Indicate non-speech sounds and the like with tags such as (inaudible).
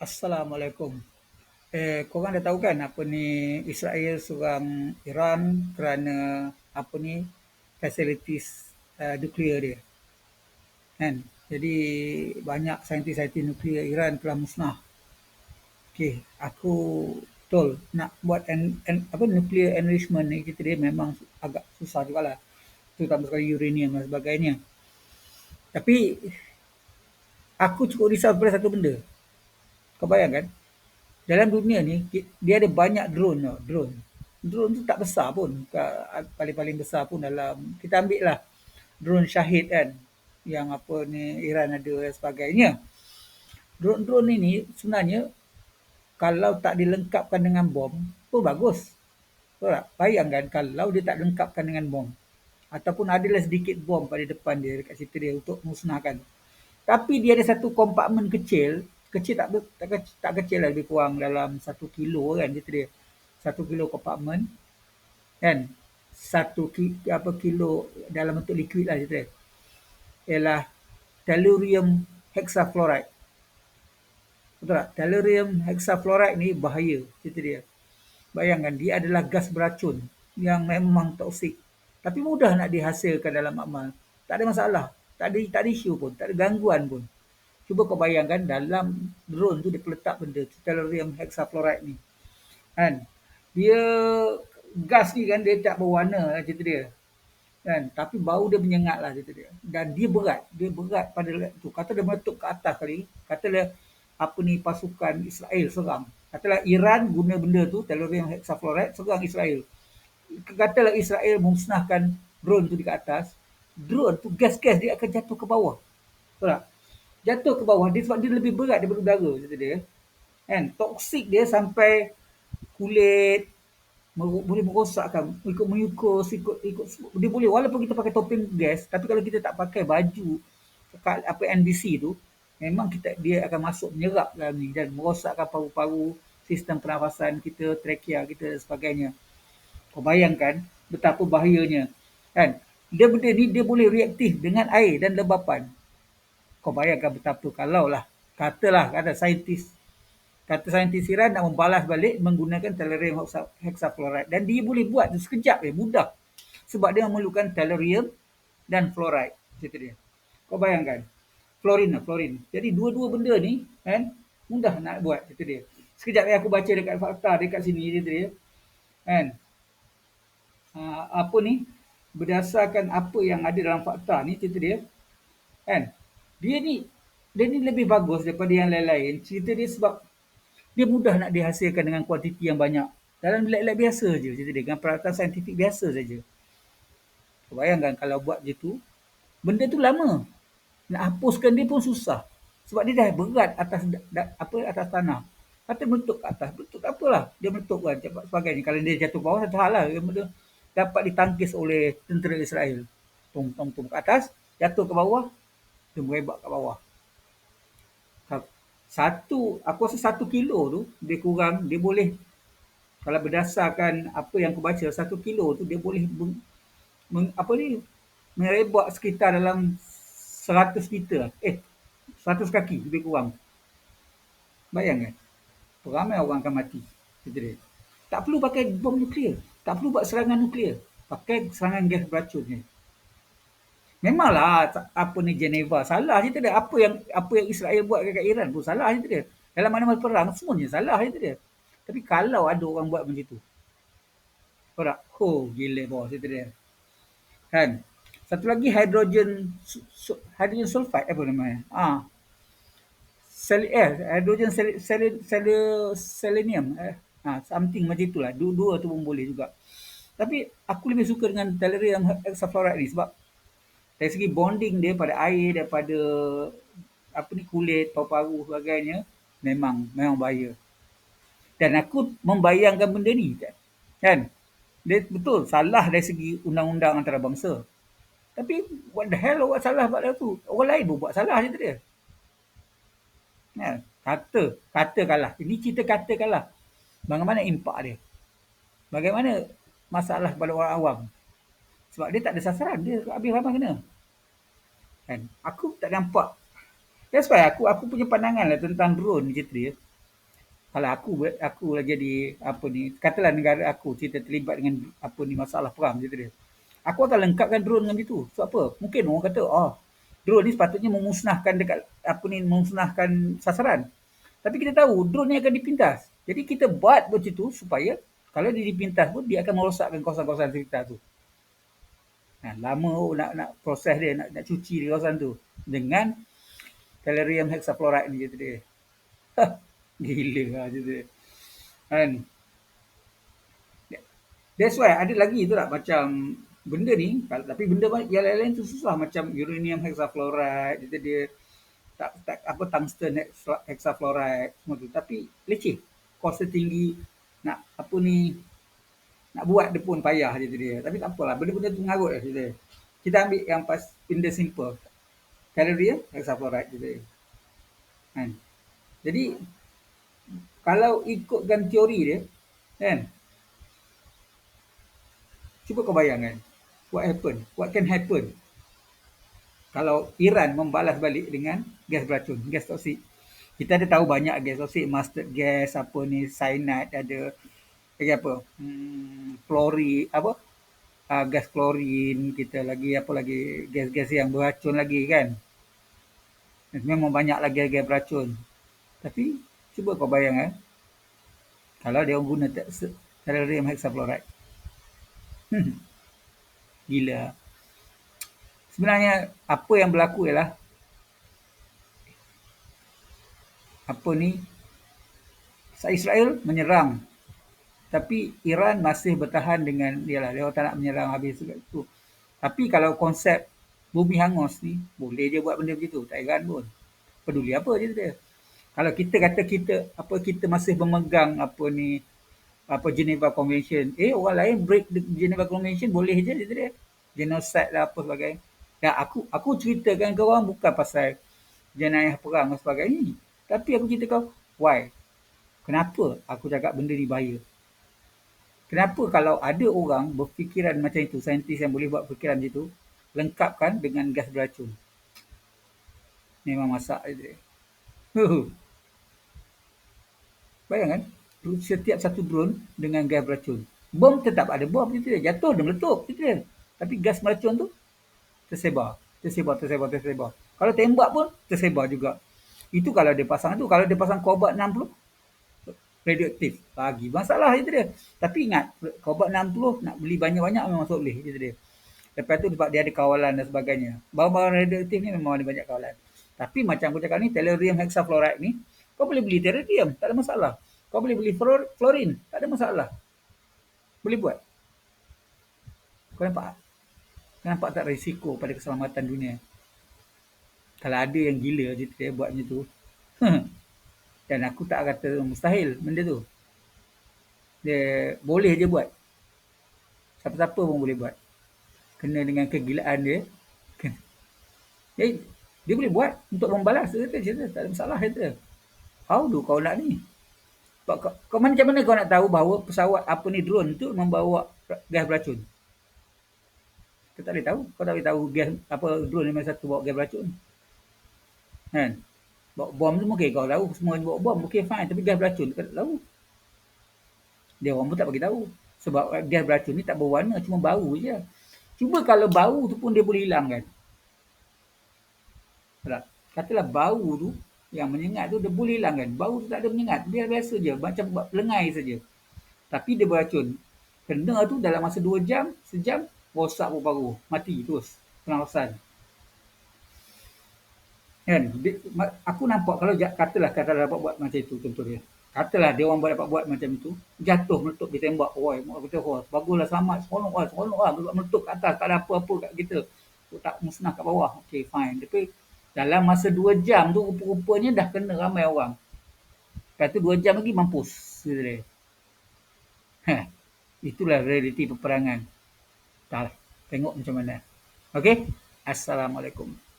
Assalamualaikum. Eh, korang dah tahu kan apa ni Israel serang Iran kerana apa ni facilities uh, nuklear dia. Kan? Jadi banyak saintis-saintis nuklear Iran telah musnah. Okey, aku betul nak buat en, en, apa nuclear enrichment ni kita dia memang agak susah jugalah. Terutama sekali uranium dan sebagainya. Tapi aku cukup risau pada satu benda. Kau bayangkan, dalam dunia ni dia ada banyak drone tau, drone. Drone tu tak besar pun, paling-paling besar pun dalam kita ambil lah drone Shahid kan yang apa ni Iran ada dan sebagainya. Drone-drone ini sebenarnya kalau tak dilengkapkan dengan bom pun bagus. Betul tak? Bayangkan kalau dia tak dilengkapkan dengan bom ataupun adalah sedikit bom pada depan dia dekat situ dia untuk musnahkan. Tapi dia ada satu kompartmen kecil kecil tak tak, tak kecil lah lebih kurang dalam satu kilo kan gitu dia. Satu kilo kompartmen kan? Satu ki, apa kilo dalam bentuk liquid lah gitu dia. Ialah tellurium hexafluoride. Betul tak? Tellurium hexafluoride ni bahaya gitu dia. Bayangkan dia adalah gas beracun yang memang toksik tapi mudah nak dihasilkan dalam amal. Tak ada masalah. Tak ada tak ada isu pun. Tak ada gangguan pun Cuba kau bayangkan dalam drone tu dia letak benda tellurium hexafluoride ni. Kan? Dia gas ni kan dia tak berwarna lah cerita dia. Kan? Tapi bau dia menyengat lah cerita dia. Dan dia berat. Dia berat pada tu. Kata dia meletup ke atas kali. Kata dia apa ni pasukan Israel serang. Katalah Iran guna benda tu tellurium hexafluoride serang Israel. Katalah Israel memusnahkan drone tu di atas. Drone tu gas-gas dia akan jatuh ke bawah. Betul tak? Jatuh ke bawah dia sebab dia lebih berat daripada udara kata dia. Kan? Toksik dia sampai kulit boleh merosakkan ikut menyukus ikut ikut dia boleh walaupun kita pakai topeng gas tapi kalau kita tak pakai baju apa NBC tu memang kita dia akan masuk menyerap dalam ni dan merosakkan paru-paru sistem pernafasan kita trachea kita dan sebagainya. Kau bayangkan betapa bahayanya. Kan? Dia benda ni dia boleh reaktif dengan air dan lebapan kau bayangkan betapa kalau lah katalah kata saintis. Kata saintis Iran nak membalas balik menggunakan tellurium hexafluoride. Dan dia boleh buat tu sekejap eh mudah. Sebab dia memerlukan tellurium dan fluoride cerita dia. Kau bayangkan? Fluorine lah fluorine jadi dua-dua benda ni kan mudah nak buat cerita dia. Sekejap ni aku baca dekat fakta dekat sini cerita dia. Kan? Uh, apa ni? Berdasarkan apa yang ada dalam fakta ni cerita dia. Kan dia ni dia ni lebih bagus daripada yang lain-lain. Cerita dia sebab dia mudah nak dihasilkan dengan kuantiti yang banyak. Dalam lab-lab biasa je cerita dia. Dengan peralatan saintifik biasa saja. Bayangkan kalau buat gitu, benda tu lama. Nak hapuskan dia pun susah. Sebab dia dah berat atas da, apa atas tanah. Kata meletup ke atas. Meletup tak apalah. Dia meletup kan. Cepat sebagainya. Kalau dia jatuh bawah, satu hal lah. Dia dapat ditangkis oleh tentera Israel. Tung, tung, tung ke atas. Jatuh ke bawah dia merebak kat bawah. Satu, aku rasa satu kilo tu, dia kurang, dia boleh, kalau berdasarkan apa yang aku baca, satu kilo tu dia boleh, meng, meng, apa ni, merebak sekitar dalam seratus meter. Eh, seratus kaki lebih kurang. Bayangkan, ramai orang akan mati. Tak perlu pakai bom nuklear. Tak perlu buat serangan nuklear. Pakai serangan gas beracun ni. Memanglah apa ni Geneva salah je dia. Apa yang apa yang Israel buat dekat Iran pun salah je dia. Dalam mana-mana perang semuanya salah je dia. Tapi kalau ada orang buat macam tu. Tak? Oh, gila bos itu dia. Kan? Satu lagi hydrogen hydrogen sulfide apa namanya? Ah. Sel eh, hydrogen sel, sel, sel, selenium eh. Ha, something macam itulah. Dua-dua tu pun boleh juga. Tapi aku lebih suka dengan tellurium hexafluoride ni sebab dari segi bonding dia pada air daripada apa ni kulit paru-paru sebagainya memang memang bahaya. Dan aku membayangkan benda ni kan? Dia betul salah dari segi undang-undang antarabangsa. Tapi what the hell buat salah pada tu orang lain pun buat salah je dia. Kan kata katakanlah. Ini cerita katakanlah. Bagaimana impak dia? Bagaimana masalah pada orang awam? Sebab dia tak ada sasaran. Dia habis ramai kena kan? Aku tak nampak. That's why aku aku punya pandangan lah tentang drone ni cerita dia kalau aku aku lah jadi apa ni katalah negara aku kita terlibat dengan apa ni masalah perang gitu dia aku akan lengkapkan drone dengan itu. Sebab apa? Mungkin orang kata oh drone ni sepatutnya memusnahkan dekat apa ni memusnahkan sasaran. Tapi kita tahu drone ni akan dipintas. Jadi kita buat begitu supaya kalau dia dipintas pun dia akan merosakkan kawasan-kawasan sekitar tu Nah, lama nak nak proses dia nak nak cuci di kawasan tu dengan Tellurium hexafluoride ni kata dia. Gila lah dia. Kan? That's why ada lagi tu tak macam benda ni tapi benda yang lain-lain tu susah macam uranium hexafluoride dia, dia tak, tak apa tungsten hexafluoride semua tu tapi leceh kos tinggi nak apa ni nak buat dia pun payah je dia tapi tak apalah benda-benda tu mengarut lah dia. kita ambil yang pas benda simple kalori hexafluoride dia kan jadi kalau ikutkan teori dia kan Cuba kau bayangkan. What happen? What can happen? Kalau Iran membalas balik dengan gas beracun, gas toksik. Kita ada tahu banyak gas toksik, mustard gas, apa ni, cyanide, ada lagi apa? Hmm, klori, apa? Uh, gas klorin, kita lagi apa lagi gas-gas yang beracun lagi kan. Memang banyak lagi gas beracun. Tapi cuba kau bayangkan kalau dia guna tellurium hexafluoride Hmm. Gila. Sebenarnya apa yang berlaku ialah apa ni Israel menyerang tapi Iran masih bertahan dengan dia lah dia tak nak menyerang habis itu. Tapi kalau konsep bumi hangus ni boleh dia buat benda begitu tak Iran pun. Peduli apa je dia. Kalau kita kata kita apa kita masih memegang apa ni apa Geneva Convention. Eh orang lain break the Geneva Convention boleh je dia dia. Genocide lah apa sebagainya. Ya aku aku ceritakan ke orang bukan pasal jenayah perang dan sebagainya. Tapi aku cerita kau why? Kenapa aku cakap benda ni bahaya? Kenapa kalau ada orang berfikiran macam itu, saintis yang boleh buat fikiran macam itu, lengkapkan dengan gas beracun. Memang masak je. Bayangkan, setiap satu drone dengan gas beracun. Bom tetap ada bom itu dia. Jatuh dan meletup itu dia. Tapi gas beracun tu tersebar, tersebar, tersebar, tersebar. Kalau tembak pun tersebar juga. Itu kalau dia pasang tu, kalau dia pasang 60 radioaktif lagi masalah itu dia. Tapi ingat, kobat 60 nak beli banyak-banyak memang masuk boleh itu dia. Lepas tu sebab dia ada kawalan dan sebagainya. Barang-barang radioaktif ni memang ada banyak kawalan. Tapi macam aku cakap ni, tellurium hexafluoride ni, kau boleh beli tellurium, tak ada masalah. Kau boleh beli florin, tak ada masalah. Boleh buat. Kau nampak? Kau nampak tak risiko pada keselamatan dunia? Kalau ada yang gila je dia buat macam tu. (laughs) Dan aku tak kata mustahil benda tu. Dia boleh je buat. Siapa-siapa pun boleh buat. Kena dengan kegilaan dia. Jadi, dia boleh buat untuk membalas. Dia kata, tak ada masalah. Dia How do kau nak ni? Kau, kau macam mana kau nak tahu bahawa pesawat apa ni drone tu membawa gas beracun? Kau tak boleh tahu. Kau tak boleh tahu gas apa drone ni satu bawa gas beracun. Kan? Bawa bom tu mungkin kau tahu. Semua bawa bom mungkin fine. Tapi gas beracun kau tak tahu. Dia orang pun tak bagi tahu. Sebab gas beracun ni tak berwarna. Cuma bau je. Cuba kalau bau tu pun dia boleh hilang kan. Katalah bau tu yang menyengat tu dia boleh hilang kan. Bau tu tak ada menyengat. Biar biasa je. Macam lengai saja. Tapi dia beracun. Kena tu dalam masa dua jam, sejam, rosak paru-paru. Mati terus. Penawasan. Kan? Aku nampak kalau katalah katalah dapat buat macam itu contohnya. Katalah dia orang dapat buat macam itu. Jatuh meletup ditembak. Oi, mak kata, oh, baguslah selamat. Seronok lah. Seronok lah. Meletup kat atas. Tak ada apa-apa kat kita. Tak musnah kat bawah. Okay, fine. Tapi dalam masa dua jam tu rupa-rupanya dah kena ramai orang. Tu dua jam lagi mampus. Ha, itulah realiti peperangan. Tak, tengok macam mana. Okey. Assalamualaikum.